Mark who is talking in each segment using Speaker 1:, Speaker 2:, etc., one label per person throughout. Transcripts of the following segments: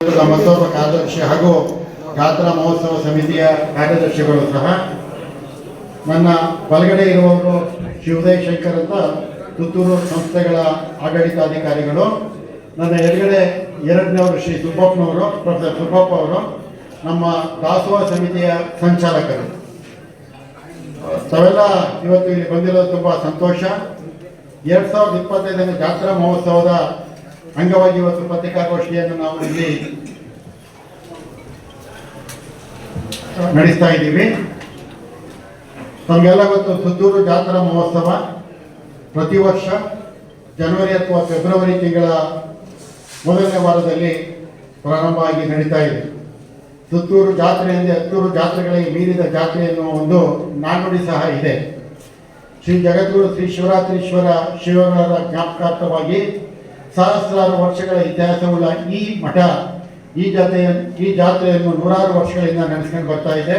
Speaker 1: ಮತ್ತೊಬ್ಬ ಕಾರ್ಯದರ್ಶಿ ಹಾಗೂ ಜಾತ್ರಾ ಮಹೋತ್ಸವ ಸಮಿತಿಯ ಕಾರ್ಯದರ್ಶಿಗಳು ಸಹ ನನ್ನ ಬಲಗಡೆ ಇರುವವರು ಶಿವದಯ ಶಂಕರ್ ಅಂತ ಪುತ್ತೂರು ಸಂಸ್ಥೆಗಳ ಆಡಳಿತಾಧಿಕಾರಿಗಳು, ನನ್ನ ಎಡಗಡೆ ಎರಡನೇವರು ಶ್ರೀ ಸುಬ್ಬಪ್ಪನವರು, ಪ್ರೊಫೆಸರ್ ಸುಬ್ಬಪ್ಪ ಅವರು, ನಮ್ಮ ದಾಸೋಹ ಸಮಿತಿಯ ಸಂಚಾಲಕರು. ತಾವೆಲ್ಲ ಇವತ್ತು ಇಲ್ಲಿ ಬಂದಿರೋದು ತುಂಬ ಸಂತೋಷ. ಎರಡು ಸಾವಿರದ ಇಪ್ಪತ್ತೈದನೇ ಜಾತ್ರಾ ಮಹೋತ್ಸವದ ಅಂಗವಾಗಿ ಇವತ್ತು ಪತ್ರಿಕಾಗೋಷ್ಠಿಯನ್ನು ನಾವು ಇಲ್ಲಿ ನಡೆಸ್ತಾ ಇದ್ದೀವಿ. ತಮಗೆಲ್ಲ ಗೊತ್ತು, ಸುತ್ತೂರು ಜಾತ್ರಾ ಮಹೋತ್ಸವ ಪ್ರತಿ ವರ್ಷ ಜನವರಿ ಅಥವಾ ಫೆಬ್ರವರಿ ತಿಂಗಳ ಮೊದಲನೇ ವಾರದಲ್ಲಿ ಪ್ರಾರಂಭ ಆಗಿ ನಡೀತಾ ಇದೆ. ಸುತ್ತೂರು ಜಾತ್ರೆ ಎಂದು ಹತ್ತೂರು ಜಾತ್ರೆಗಳಿಗೆ ಮೀರಿದ ಜಾತ್ರೆ ಎನ್ನುವ ಒಂದು ನಾಣ್ಣುಡಿ ಸಹ ಇದೆ. ಶ್ರೀ ಜಗದ್ಗುರು ಶ್ರೀ ಶಿವರಾತ್ರೀಶ್ವರ ಶಿವರ ಜ್ಞಾಪಕಾರ್ಥವಾಗಿ ಸಹಸ್ರಾರು ವರ್ಷಗಳ ಇತಿಹಾಸವುಳ್ಳ ಈ ಮಠ, ಈ ಜಾತ್ರೆಯ ಈ ಜಾತ್ರೆಯನ್ನು ನೂರಾರು ವರ್ಷಗಳಿಂದ ನಡೆಸ್ಕೊಂಡು ಬರ್ತಾ ಇದೆ.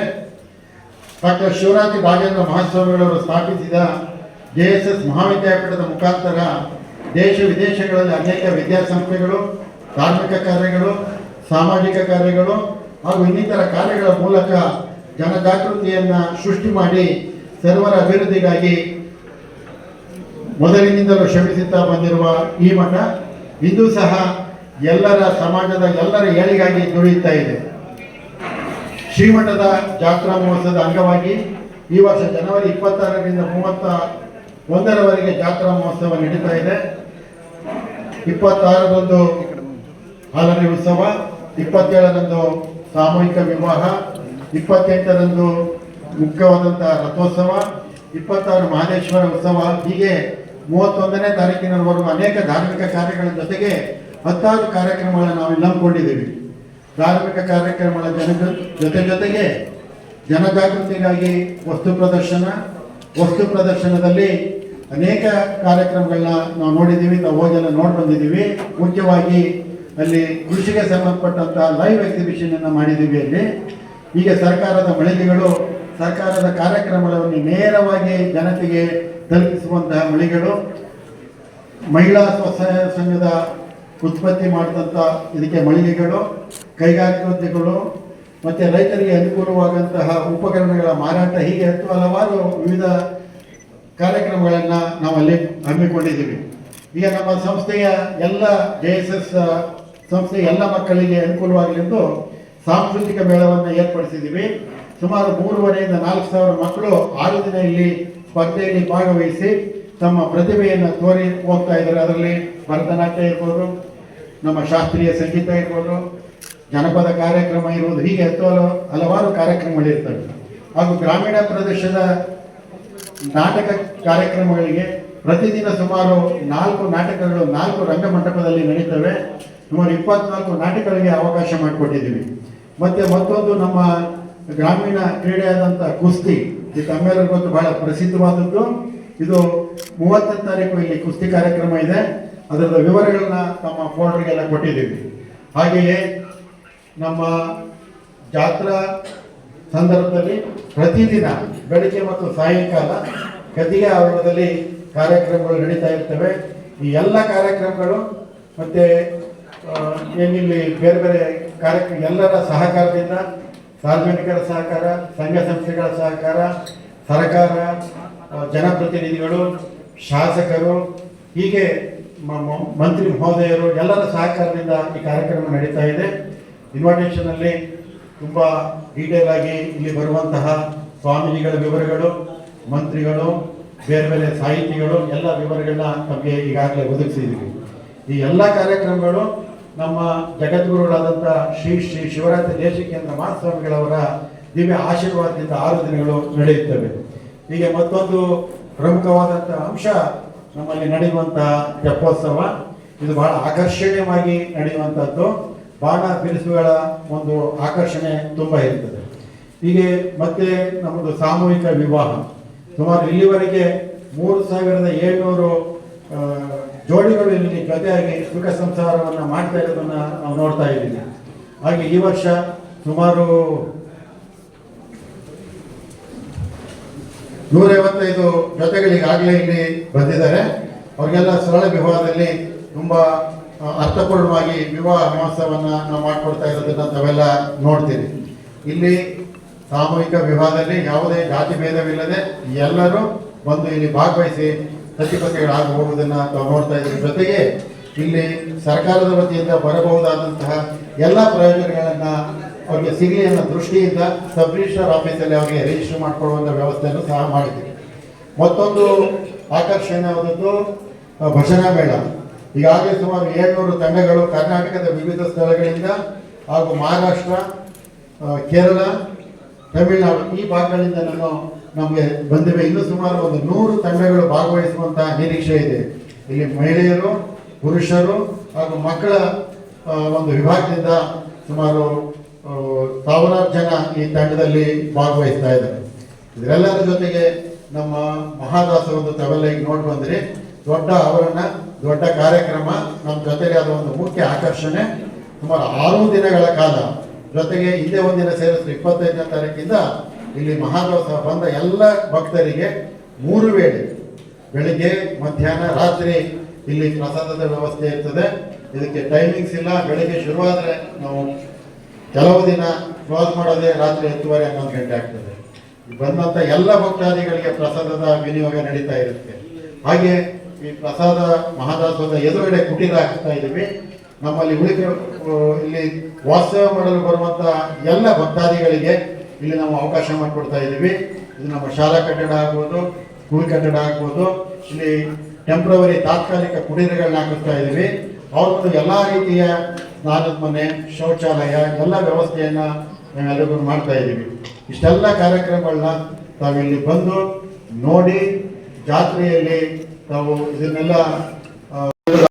Speaker 1: ಡಾಕ್ಟರ್ ಶಿವರಾತ್ರಿ ರಾಜೇಂದ್ರ ಮಹಾಸ್ವಾಮಿಗಳವರು ಸ್ಥಾಪಿಸಿದ ಜೆ ಎಸ್ ಎಸ್ ಮಹಾವಿದ್ಯಾಪೀಠದ ಮುಖಾಂತರ ದೇಶ ವಿದೇಶಗಳಲ್ಲಿ ಅನೇಕ ವಿದ್ಯಾಸಂಸ್ಥೆಗಳು, ಧಾರ್ಮಿಕ ಕಾರ್ಯಗಳು, ಸಾಮಾಜಿಕ ಕಾರ್ಯಗಳು ಹಾಗೂ ಇನ್ನಿತರ ಕಾರ್ಯಗಳ ಮೂಲಕ ಜನಜಾಗೃತಿಯನ್ನು ಸೃಷ್ಟಿ ಮಾಡಿ ಸರ್ವರ ಅಭಿವೃದ್ಧಿಗಾಗಿ ಮೊದಲಿನಿಂದಲೂ ಶ್ರಮಿಸುತ್ತಾ ಬಂದಿರುವ ಈ ಮಠ. ಇಂದು ಸಹ ಎಲ್ಲರ ಸಮಾಜದ ಎಲ್ಲರ ಏಳಿಗಾಗಿ ದುಡಿಯುತ್ತಾ ಇದೆ. ಶ್ರೀಮಠದ ಜಾತ್ರಾ ಮಹೋತ್ಸವದ ಅಂಗವಾಗಿ ಈ ವರ್ಷ ಜನವರಿ ಇಪ್ಪತ್ತಾರರಿಂದ ಮೂವತ್ತ ಒಂದರವರೆಗೆ ಜಾತ್ರಾ ಮಹೋತ್ಸವ ನಡೀತಾ ಇದೆ. ಇಪ್ಪತ್ತಾರರಂದು ಹಾಲನೆ ಉತ್ಸವ, ಇಪ್ಪತ್ತೇಳರಂದು ಸಾಮೂಹಿಕ ವಿವಾಹ, ಇಪ್ಪತ್ತೆಂಟರಂದು ಮುಖ್ಯವಾದಂಥ ರಥೋತ್ಸವ, ಇಪ್ಪತ್ತಾರು ಮಹದೇಶ್ವರ ಉತ್ಸವ, ಹೀಗೆ ಮೂವತ್ತೊಂದನೇ ತಾರೀಕಿನವರೆಗೂ ಅನೇಕ ಧಾರ್ಮಿಕ ಕಾರ್ಯಗಳ ಜೊತೆಗೆ ಹತ್ತಾರು ಕಾರ್ಯಕ್ರಮಗಳನ್ನು ನಾವು ಹಮ್ಮಿಕೊಂಡಿದ್ದೀವಿ. ಧಾರ್ಮಿಕ ಕಾರ್ಯಕ್ರಮಗಳ ಜನ ಜೊತೆ ಜೊತೆಗೆ ಜನಜಾಗೃತಿಗಾಗಿ ವಸ್ತು ಪ್ರದರ್ಶನ, ವಸ್ತು ಪ್ರದರ್ಶನದಲ್ಲಿ ಅನೇಕ ಕಾರ್ಯಕ್ರಮಗಳನ್ನ ನಾವು ನೋಡಿದ್ದೀವಿ, ನಾವು ಹೋಗೆಲ್ಲ ನೋಡಿ ಬಂದಿದ್ದೀವಿ. ಮುಖ್ಯವಾಗಿ ಅಲ್ಲಿ ಕೃಷಿಗೆ ಸಂಬಂಧಪಟ್ಟಂತ ಲೈವ್ ಎಕ್ಸಿಬಿಷನ್ ಅನ್ನು ಮಾಡಿದ್ದೀವಿ ಅಲ್ಲಿ. ಈಗ ಸರ್ಕಾರದ ಮಳಿಗೆಗಳು, ಸರ್ಕಾರದ ಕಾರ್ಯಕ್ರಮಗಳನ್ನು ನೇರವಾಗಿ ಜನತೆಗೆ ತಲುಪಿಸುವಂತಹ ಮಳಿಗೆಗಳು ಮಹಿಳಾ ಸ್ವಸಹಾಯ ಸಂಘದ ಉತ್ಪತ್ತಿ ಮಾಡಿದಂಥ ಇದಕ್ಕೆ ಮಳಿಗೆಗಳು ಕೈಗಾರಿಕೋದ್ಯಗಳು ಮತ್ತು ರೈತರಿಗೆ ಅನುಕೂಲವಾಗಂತಹ ಉಪಕರಣಗಳ ಮಾರಾಟ ಹೀಗೆ ಹತ್ತು ಹಲವಾರು ವಿವಿಧ ಕಾರ್ಯಕ್ರಮಗಳನ್ನು ನಾವು ಅಲ್ಲಿ ಹಮ್ಮಿಕೊಂಡಿದ್ದೀವಿ. ಈಗ ನಮ್ಮ ಸಂಸ್ಥೆಯ ಎಲ್ಲ ಜೆ ಎಸ್ ಎಸ್ ಸಂಸ್ಥೆಯ ಎಲ್ಲ ಮಕ್ಕಳಿಗೆ ಅನುಕೂಲವಾಗಲೆಂದು ಸಾಂಸ್ಕೃತಿಕ ಮೇಳವನ್ನು ಏರ್ಪಡಿಸಿದ್ದೀವಿ. ಸುಮಾರು ಮೂರುವರೆಯಿಂದ ನಾಲ್ಕು ಸಾವಿರ ಮಕ್ಕಳು ಆರು ದಿನ ಇಲ್ಲಿ ಸ್ಪರ್ಧೆಯಲ್ಲಿ ಭಾಗವಹಿಸಿ ತಮ್ಮ ಪ್ರತಿಭೆಯನ್ನು ತೋರಿ ಹೋಗ್ತಾ ಇದ್ದಾರೆ ಅದರಲ್ಲಿ ಭರತನಾಟ್ಯ ಇರ್ಬೋದು, ನಮ್ಮ ಶಾಸ್ತ್ರೀಯ ಸಂಗೀತ ಇರ್ಬೋದು, ಜನಪದ ಕಾರ್ಯಕ್ರಮ ಇರುವುದು ಹೀಗೆ ಹತ್ತು ಹಲವು ಹಲವಾರು ಕಾರ್ಯಕ್ರಮಗಳಿರ್ತವೆ ಹಾಗೂ ಗ್ರಾಮೀಣ ಪ್ರದೇಶದ ನಾಟಕ ಕಾರ್ಯಕ್ರಮಗಳಿಗೆ ಪ್ರತಿದಿನ ಸುಮಾರು ನಾಲ್ಕು ನಾಟಕಗಳು, ನಾಲ್ಕು ರಂಗಮಂಟಪದಲ್ಲಿ ನಡೀತವೆ. ಸುಮಾರು ಇಪ್ಪತ್ನಾಲ್ಕು ನಾಟಕಗಳಿಗೆ ಅವಕಾಶ ಮಾಡಿಕೊಟ್ಟಿದ್ದೀವಿ. ಮತ್ತು ಮತ್ತೊಂದು ನಮ್ಮ ಗ್ರಾಮೀಣ ಕ್ರೀಡೆಯಾದಂಥ ಕುಸ್ತಿ. ಇದು ತಮ್ಮೆಲ್ಲರಿಗೂ ಗೊತ್ತು ಬಹಳ ಪ್ರಸಿದ್ಧವಾದದ್ದು ಇದು ಮೂವತ್ತನೇ ತಾರೀಕು ಇಲ್ಲಿ ಕುಸ್ತಿ ಕಾರ್ಯಕ್ರಮ ಇದೆ. ಅದರ ವಿವರಗಳನ್ನ ತಮ್ಮ ಫೋಲ್ಡರ್ಗೆಲ್ಲ ಕೊಟ್ಟಿದ್ದೀವಿ. ಹಾಗೆಯೇ ನಮ್ಮ ಜಾತ್ರಾ ಸಂದರ್ಭದಲ್ಲಿ ಪ್ರತಿದಿನ ಬೆಳಿಗ್ಗೆ ಮತ್ತು ಸಾಯಂಕಾಲ ಗದ್ದಿಗೆ ಆವರಣದಲ್ಲಿ ಕಾರ್ಯಕ್ರಮಗಳು ನಡೀತಾ ಇರ್ತವೆ. ಈ ಎಲ್ಲ ಕಾರ್ಯಕ್ರಮಗಳು ಮತ್ತೆ ಏನಿಲ್ಲಿ ಬೇರೆ ಬೇರೆ ಕಾರ್ಯಕ್ರಮ ಎಲ್ಲರ ಸಹಕಾರದಿಂದ ಸಾರ್ವಜನಿಕರ ಸಹಕಾರ, ಸಂಘ ಸಂಸ್ಥೆಗಳ ಸಹಕಾರ, ಸರ್ಕಾರ ಜನಪ್ರತಿನಿಧಿಗಳು, ಶಾಸಕರು, ಹೀಗೆ ಮಂತ್ರಿ ಮಹೋದಯರು ಎಲ್ಲರ ಸಹಕಾರದಿಂದ ಈ ಕಾರ್ಯಕ್ರಮ ನಡೀತಾ ಇದೆ. ಇನ್ವಿಟೇಷನ್ ಅಲ್ಲಿ ತುಂಬ ಡೀಟೇಲ್ ಆಗಿ ಇಲ್ಲಿ ಬರುವಂತಹ ಸ್ವಾಮೀಜಿಗಳ ವಿವರಗಳು, ಮಂತ್ರಿಗಳು, ಬೇರೆ ಬೇರೆ ಸಾಹಿತಿಗಳು, ಎಲ್ಲ ವಿವರಗಳನ್ನ ನಮಗೆ ಈಗಾಗಲೇ ಒದಗಿಸಿದ್ದೀವಿ. ಈ ಎಲ್ಲ ಕಾರ್ಯಕ್ರಮಗಳು ನಮ್ಮ ಜಗದ್ಗುರುಗಳಾದಂಥ ಶ್ರೀ ಶ್ರೀ ಶಿವರಾತ್ರಿ ದೇಶಿಕೇಂದ್ರ ಮಹಾಸ್ವಾಮಿಗಳವರ ದಿವ್ಯ ಆಶೀರ್ವಾದದಿಂದ ಆರು ದಿನಗಳು ನಡೆಯುತ್ತವೆ. ಹೀಗೆ ಮತ್ತೊಂದು ಪ್ರಮುಖವಾದಂಥ ಅಂಶ ನಮ್ಮಲ್ಲಿ ನಡೆಯುವಂತಹ ತೆಪ್ಪೋತ್ಸವ. ಇದು ಬಹಳ ಆಕರ್ಷಣೀಯವಾಗಿ ನಡೆಯುವಂಥದ್ದು ಬಾಣ ಬಿರುಸುಗಳ ಒಂದು ಆಕರ್ಷಣೆ ತುಂಬ ಇರ್ತದೆ. ಹೀಗೆ ಮತ್ತೆ ನಮ್ಮದು ಸಾಮೂಹಿಕ ವಿವಾಹ. ಸುಮಾರು ಇಲ್ಲಿವರೆಗೆ ಮೂರು ಸಾವಿರದ ಏಳ್ನೂರು ಜೋಡಿಗಳು ಇಲ್ಲಿ ಜೊತೆಯಾಗಿ ಸುಖ ಸಂಸಾರವನ್ನು ಮಾಡ್ತಾ ಇರೋದನ್ನ ನಾವು ನೋಡ್ತಾ ಇದ್ದೀವಿ. ಹಾಗೆ ಈ ವರ್ಷ ಸುಮಾರು ನೂರೈವತ್ತೈದು ಜೊತೆಗಳಿಗಾಗಲೇ ಇಲ್ಲಿ ಬಂದಿದ್ದಾರೆ. ಅವರಿಗೆಲ್ಲ ಸರಳ ವಿವಾಹದಲ್ಲಿ ತುಂಬ ಅರ್ಥಪೂರ್ಣವಾಗಿ ವಿವಾಹ ಮಹೋತ್ಸವವನ್ನು ನಾವು ಮಾಡಿಕೊಡ್ತಾ ಇರೋದನ್ನ ತಾವೆಲ್ಲ ನೋಡ್ತೀರಿ ಇಲ್ಲಿ ಸಾಮೂಹಿಕ ವಿವಾಹದಲ್ಲಿ ಯಾವುದೇ ಜಾತಿ ಭೇದವಿಲ್ಲದೆ ಎಲ್ಲರೂ ಬಂದು ಇಲ್ಲಿ ಭಾಗವಹಿಸಿ ಸತಿಪತಿಗಳಾಗಿ ಹೋಗುವುದನ್ನು ತಾವು ನೋಡ್ತಾ ಇದ್ದೀವಿ. ಜೊತೆಗೆ ಇಲ್ಲಿ ಸರ್ಕಾರದ ವತಿಯಿಂದ ಬರಬಹುದಾದಂತಹ ಎಲ್ಲ ಪ್ರಯೋಜನಗಳನ್ನು ಅವರಿಗೆ ಸಿಗಲಿ ಅನ್ನೋ ದೃಷ್ಟಿಯಿಂದ ಸಬ್ ರಿಜಿಸ್ಟರ್ ಆಫೀಸಲ್ಲಿ ಅವರಿಗೆ ರಿಜಿಸ್ಟರ್ ಮಾಡಿಕೊಳ್ಳುವಂಥ ವ್ಯವಸ್ಥೆಯನ್ನು ಸಹ ಮಾಡಿದ್ದೀವಿ. ಮತ್ತೊಂದು ಆಕರ್ಷಣೀಯವಾದದ್ದು ಆ, ಭಜನಾ ಮೇಳ. ಈಗಾಗಲೇ ಸುಮಾರು ಏಳ್ನೂರು ತಂಡಗಳು ಕರ್ನಾಟಕದ ವಿವಿಧ ಸ್ಥಳಗಳಿಂದ ಹಾಗೂ ಮಹಾರಾಷ್ಟ್ರ ಕೇರಳ ತಮಿಳುನಾಡು ಈ ಭಾಗಗಳಿಂದ ನಾನು ನಮಗೆ ಬಂದಿವೆ ಇನ್ನು ಸುಮಾರು ಒಂದು ನೂರು ತಂಡಗಳು ಭಾಗವಹಿಸುವಂತಹ ನಿರೀಕ್ಷೆ ಇದೆ. ಇಲ್ಲಿ ಮಹಿಳೆಯರು, ಪುರುಷರು ಹಾಗೂ ಮಕ್ಕಳ ಒಂದು ವಿಭಾಗದಿಂದ ಸುಮಾರು ಸಾವಿರಾರು ಜನ ಈ ತಂಡದಲ್ಲಿ ಭಾಗವಹಿಸ್ತಾ ಇದ್ದಾರೆ. ಇದರೆಲ್ಲರ ಜೊತೆಗೆ ನಮ್ಮ ಮಹಾದಾಸರೊಂದು ತಬಲ ಈಗ ನೋಡಿ ಬಂದ್ರಿ. ದೊಡ್ಡ ಅವರನ್ನ ದೊಡ್ಡ ಕಾರ್ಯಕ್ರಮ, ನಮ್ಮ ಜೊತೆಗೆ ಅದು ಒಂದು ಮುಖ್ಯ ಆಕರ್ಷಣೆ. ಸುಮಾರು ಆರು ದಿನಗಳ ಕಾಲ ಜೊತೆಗೆ ಹಿಂದೆ ಒಂದಿನ ಸೇರಿಸಿದ್ರೆ ಇಪ್ಪತ್ತೈದನೇ ತಾರೀಕಿಂದ ಇಲ್ಲಿ ಮಹಾದೋಸ ಬಂದ ಎಲ್ಲ ಭಕ್ತರಿಗೆ ಮೂರು ವೇಳೆ, ಬೆಳಿಗ್ಗೆ, ಮಧ್ಯಾಹ್ನ, ರಾತ್ರಿ ಇಲ್ಲಿ ಪ್ರಸಾದದ ವ್ಯವಸ್ಥೆ ಇರ್ತದೆ. ಇದಕ್ಕೆ ಟೈಮಿಂಗ್ಸ್ ಇಲ್ಲ. ಬೆಳಿಗ್ಗೆ ಶುರುವಾದರೆ ನಾವು ಕೆಲವು ದಿನ ಕ್ಲೋಸ್ ಮಾಡೋದೇ ರಾತ್ರಿ ಹತ್ತುವರೆ, ಹನ್ನೊಂದು ಗಂಟೆ ಆಗ್ತದೆ. ಬಂದಂಥ ಎಲ್ಲ ಭಕ್ತಾದಿಗಳಿಗೆ ಪ್ರಸಾದದ ವಿನಿಯೋಗ ನಡೀತಾ ಇರುತ್ತೆ. ಹಾಗೆ ಈ ಪ್ರಸಾದ ಮಹಾದಾಸದ ಎದುರುಗಡೆ ಕುಟೀರ ಹಾಕ್ತಾ ಇದ್ದೀವಿ. ನಮ್ಮಲ್ಲಿ ಉಳಿದ, ಇಲ್ಲಿ ವಾಸ್ತವ ಮಾಡಲು ಬರುವಂಥ ಎಲ್ಲ ಭಕ್ತಾದಿಗಳಿಗೆ ಇಲ್ಲಿ ನಾವು ಅವಕಾಶ ಮಾಡಿಕೊಡ್ತಾ ಇದ್ದೀವಿ. ಇದು ನಮ್ಮ ಶಾಲಾ ಕಟ್ಟಡ ಆಗ್ಬೋದು, ಸ್ಕೂಲ್ ಕಟ್ಟಡ ಆಗ್ಬೋದು. ಇಲ್ಲಿ ಟೆಂಪ್ರವರಿ ತಾತ್ಕಾಲಿಕ ಕುಟೀರಗಳನ್ನ ಹಾಕಿಸ್ತಾ ಇದ್ದೀವಿ. ಅವ್ರದ್ದು ಎಲ್ಲ ರೀತಿಯ ಸ್ನಾನದ ಮನೆ ಶೌಚಾಲಯ, ಎಲ್ಲ ವ್ಯವಸ್ಥೆಯನ್ನು ನಾವೆಲ್ಲರಿಗೂ ಮಾಡ್ತಾ ಇದ್ದೀವಿ. ಇಷ್ಟೆಲ್ಲ ಕಾರ್ಯಕ್ರಮಗಳನ್ನ ತಾವಿಲ್ಲಿ ಬಂದು ನೋಡಿ ಜಾತ್ರೆಯಲ್ಲಿ ತಾವು ಇದನ್ನೆಲ್ಲ